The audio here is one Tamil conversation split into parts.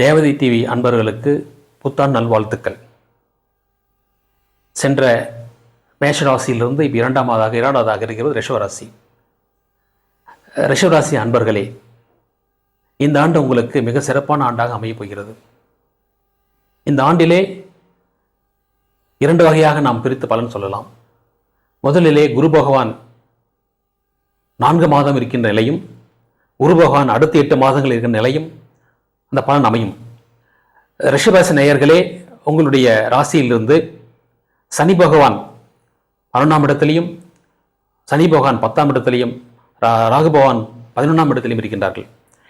தேவதை டிவி அன்பர்களுக்கு புத்தாண்டு நல்வாழ்த்துக்கள். சென்ற மேஷராசியிலிருந்து இப்போ இரண்டாவதாக இரண்டாவதாக இருக்கிறது ரிஷவராசி ரிஷவராசி அன்பர்களே இந்த ஆண்டு உங்களுக்கு மிக சிறப்பான ஆண்டாக அமையப் போகிறது. இந்த ஆண்டிலே இரண்டு வகையாக நாம் பிரித்து பலன் சொல்லலாம். முதலிலே குரு பகவான் நான்கு மாதம் இருக்கின்ற நிலையும் குரு பகவான் அடுத்த எட்டு மாதங்கள் இருக்கின்ற நிலையும் இந்த பலன் அமையும். ரிஷபராசி நேயர்களே உங்களுடைய ராசியிலிருந்து சனி பகவான் பன்னெண்டாம் இடத்திலையும் சனி பகவான் பத்தாம் இடத்திலையும் ரா- ராகு பகவான் பதினொன்றாம் இடத்திலையும் இருக்கின்றார்கள்.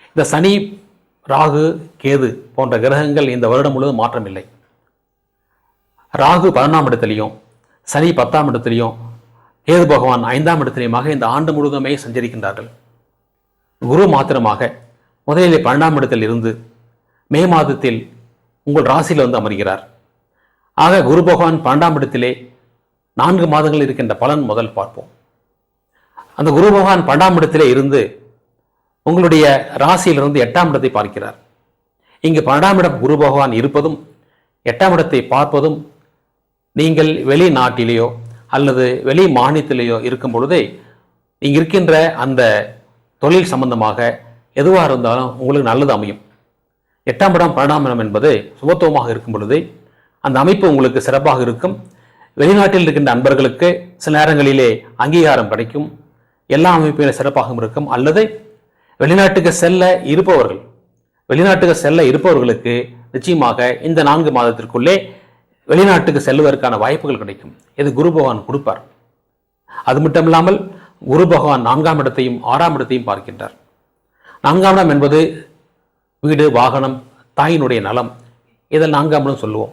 இந்த சனி ராகு கேது போன்ற கிரகங்கள் இந்த வருடம் முழுவதும் மாற்றம் இல்லை ராகு பதினொன்றாம் இடத்திலையும் சனி பத்தாம் இடத்திலையும் கேது பகவான் ஐந்தாம் இடத்திலையுமாக இந்த ஆண்டு முழுவதுமே சஞ்சரிக்கின்றார்கள். குரு மாத்திரமாக முதலிலே பன்னெண்டாம் இடத்தில் இருந்து மே மாதத்தில் உங்கள் ராசியில் வந்து அமர்கிறார். ஆக குரு பகவான் பன்னெண்டாம் இடத்திலே நான்கு மாதங்கள் இருக்கின்ற பலன் முதல் பார்ப்போம். அந்த குரு பகவான் பன்னெண்டாம் இடத்திலே இருந்து உங்களுடைய ராசியிலிருந்து எட்டாம் இடத்தை பார்க்கிறார். இங்கு பன்னெண்டாம் இடம் குரு பகவான் இருப்பதும் எட்டாம் இடத்தை பார்ப்பதும் நீங்கள் வெளிநாட்டிலேயோ அல்லது வெளி மாநிலத்திலேயோ இருக்கும் பொழுதே நீங்கள் இருக்கின்ற அந்த தொழில் சம்பந்தமாக எதுவாக இருந்தாலும் உங்களுக்கு நல்லது அமையும். எட்டாம் இடம் பன்னெண்டாம் இடம் என்பது சுபத்துவமாக இருக்கும் பொழுது அந்த அமைப்பு உங்களுக்கு சிறப்பாக இருக்கும். வெளிநாட்டில் இருக்கின்ற அன்பர்களுக்கு சில நேரங்களிலே அங்கீகாரம் கிடைக்கும். எல்லா அமைப்பிலும் சிறப்பாகவும் இருக்கும். அல்லது வெளிநாட்டுக்கு செல்ல இருப்பவர்கள் வெளிநாட்டுக்கு செல்ல இருப்பவர்களுக்கு நிச்சயமாக இந்த நான்கு மாதத்திற்குள்ளே வெளிநாட்டுக்கு செல்வதற்கான வாய்ப்புகள் கிடைக்கும். இது குரு பகவான் கொடுப்பார். அது மட்டும் இல்லாமல் குரு பகவான் நான்காம் இடத்தையும் ஆறாம் இடத்தையும் பார்க்கின்றார். நான்காம் இடம் என்பது வீடு வாகனம் தாயினுடைய நலம் இதில் நான்காம் இடம் சொல்லுவோம்.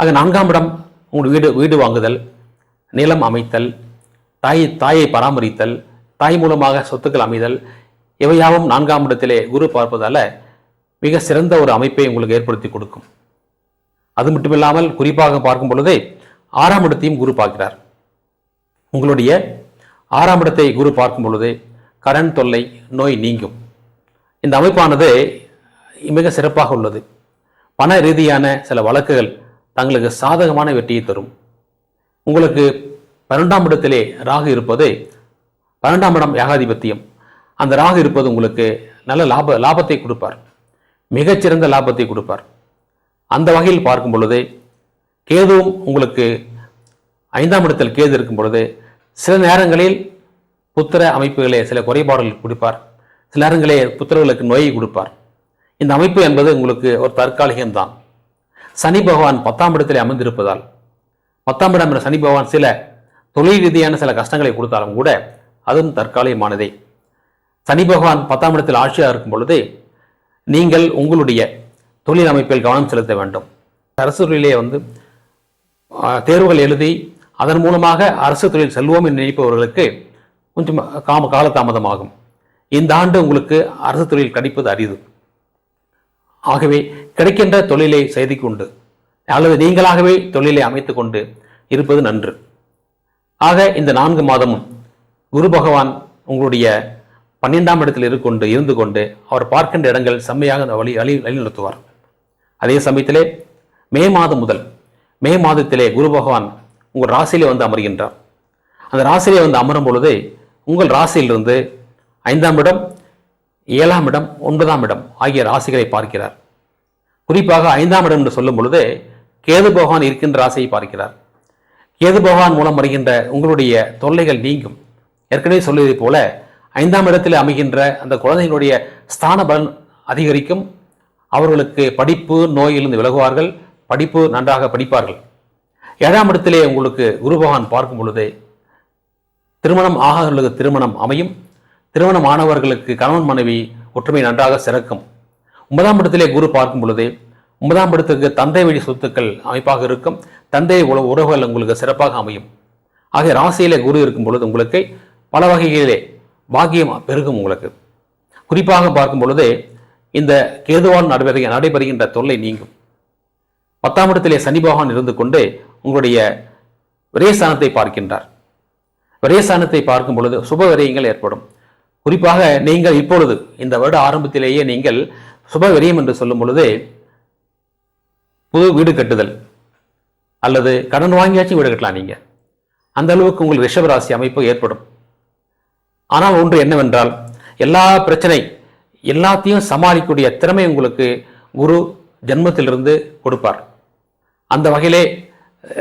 ஆக நான்காம் இடம் உங்கள் வீடு வீடு வாங்குதல் நிலம் அமைத்தல் தாய் தாயை பராமரித்தல் தாய் மூலமாக சொத்துக்கள் அமைதல் இவையாவும் நான்காம் இடத்திலே குரு பார்ப்பதால் மிக சிறந்த ஒரு அமைப்பை உங்களுக்கு ஏற்படுத்தி கொடுக்கும். அது மட்டுமில்லாமல் குறிப்பாக பார்க்கும் பொழுதே ஆறாம் இடத்தையும் குரு பார்க்கிறார். உங்களுடைய ஆறாம் இடத்தை குரு பார்க்கும் பொழுது கடன் தொல்லை நோய் நீங்கும். இந்த அமைப்பானது மிக சிறப்பாக உள்ளது. பண ரீதியான சில வழக்குகள் தங்களுக்கு சாதகமான வெற்றியை தரும். உங்களுக்கு பன்னெண்டாம் இடத்திலே ராகு இருப்பது பன்னெண்டாம் இடம் ஏகாதிபத்தியம் அந்த ராகு இருப்பது உங்களுக்கு நல்ல லாப லாபத்தை கொடுப்பார். மிகச்சிறந்த லாபத்தை கொடுப்பார். அந்த வகையில் பார்க்கும் பொழுது கேதுவும் உங்களுக்கு ஐந்தாம் இடத்தில் கேது இருக்கும் பொழுது சில நேரங்களில் புத்திர அமைப்புகளே சில குறைபாடுகள் கொடுப்பார். சில நேரங்களே புத்திரர்களுக்கு நோயை கொடுப்பார். இந்த அமைப்பு என்பது உங்களுக்கு ஒரு தற்காலிகம்தான். சனி பகவான் பத்தாம் இடத்திலே அமைந்திருப்பதால் பத்தாம் இடம் என்ற சனி பகவான் சில தொழில் ரீதியான சில கஷ்டங்களை கொடுத்தாலும் கூட அதுவும் தற்காலிகமானதே. சனி பகவான் பத்தாம் இடத்தில் ஆட்சியாக இருக்கும் பொழுது நீங்கள் உங்களுடைய தொழில் அமைப்பில் கவனம் செலுத்த வேண்டும். அரசு தொழிலே வந்து தேர்வுகள் எழுதி அதன் மூலமாக அரசு தொழில் செல்வோம் என்று நினைப்பவர்களுக்கு கொஞ்சம் காம காலதாமதமாகும். இந்த ஆண்டு உங்களுக்கு அரசு தொழில் கிடைப்பது அரிது. ஆகவே கிடைக்கின்ற தொழிலை செய்து கொண்டு அல்லது நீங்களாகவே தொழிலை அமைத்து கொண்டு இருப்பது நன்று. ஆக இந்த நான்கு மாதமும் குரு பகவான் உங்களுடைய பன்னிரெண்டாம் இடத்தில் இருக்கொண்டு கொண்டு இருந்து கொண்டு அவர் பார்க்கின்ற இடங்கள் செம்மையாக அந்த வழி வழி வழிநடத்துவார் அதே சமயத்திலே மே மாதம் முதல் மே மாதத்திலே குரு பகவான் உங்கள் ராசியிலே வந்து அமர்கின்றார். அந்த ராசியிலே வந்து அமரும் பொழுது உங்கள் ராசியிலிருந்து ஐந்தாம் இடம் ஏழாம் இடம் ஒன்பதாம் இடம் ஆகிய ராசிகளை பார்க்கிறார். குறிப்பாக ஐந்தாம் இடம் என்று சொல்லும் பொழுது கேது பகவான் இருக்கின்ற ராசியை பார்க்கிறார். கேது பகவான் மூலம் வருகின்ற உங்களுடைய தொல்லைகள் நீங்கும். ஏற்கனவே சொல்லியதைப் போல ஐந்தாம் இடத்தில் அமைகின்ற அந்த குழந்தைகளுடைய ஸ்தான பலன் அதிகரிக்கும். அவர்களுக்கு படிப்பு நோயிலிருந்து விலகுவார்கள். படிப்பு நன்றாக படிப்பார்கள். ஏழாம் இடத்திலே உங்களுக்கு குரு பகவான் பார்க்கும் பொழுது திருமணம் ஆகாதவர்களுக்கு திருமணம் அமையும். திருமண மாணவர்களுக்கு கணவன் மனைவி ஒற்றுமை நன்றாக சிறக்கும். ஒன்பதாம் இடத்திலே குரு பார்க்கும் பொழுது ஒன்பதாம் இடத்துக்கு தந்தை வழி சொத்துக்கள் அமைப்பாக இருக்கும். தந்தை உறவுகள் உங்களுக்கு சிறப்பாக அமையும். ஆகிய ராசியிலே குரு இருக்கும் பொழுது உங்களுக்கு பல வகைகளிலே பாக்கியம் பெருகும் உங்களுக்கு. குறிப்பாக பார்க்கும் பொழுது இந்த கேதுவால் நடைபெற நடைபெறுகின்ற தொல்லை நீங்கும். பத்தாம் இடத்திலே சனி பகவான் இருந்து கொண்டு உங்களுடைய விரயஸ்தானத்தை பார்க்கின்றார். விரயஸ்தானத்தை பார்க்கும் பொழுது சுப விரயங்கள் ஏற்படும். குறிப்பாக நீங்கள் இப்பொழுது இந்த வருட ஆரம்பத்திலேயே நீங்கள் சுப விரயம் என்று சொல்லும் பொழுதே புது வீடு கட்டுதல் அல்லது கடன் வாங்கியாச்சும் வீடு கட்டலாம் நீங்கள் அந்த அளவுக்கு உங்களுக்கு ரிஷபராசி அமைப்பு ஏற்படும். ஆனால் ஒன்று என்னவென்றால் எல்லா பிரச்சனை எல்லாத்தையும் சமாளிக்கக்கூடிய திறமை உங்களுக்கு குரு ஜென்மத்திலிருந்து கொடுப்பார். அந்த வகையிலே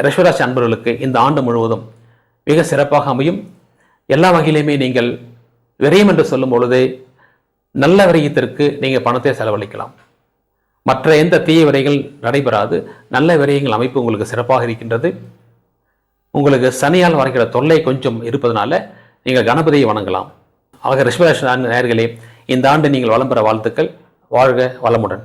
ரிஷபராசி அன்பர்களுக்கு இந்த ஆண்டு முழுவதும் மிக சிறப்பாக அமையும். எல்லா வகையிலையுமே நீங்கள் விரயம் என்று சொல்லும் பொழுது நல்ல விரயத்திற்கு நீங்கள் பணத்தை செலவழிக்கலாம். மற்ற எந்த தீய விரைகள் நடைபெறாது. நல்ல விரயங்கள் அமைப்பு உங்களுக்கு சிறப்பாக இருக்கின்றது. உங்களுக்கு சனியால் வரைக்கிற தொல்லை கொஞ்சம் இருப்பதனால நீங்கள் கணபதியை வணங்கலாம். ஆக ரிஷபராசி நேர்களே இந்த ஆண்டு நீங்கள் வளம் பெற வாழ்த்துக்கள். வாழ்க வளமுடன்.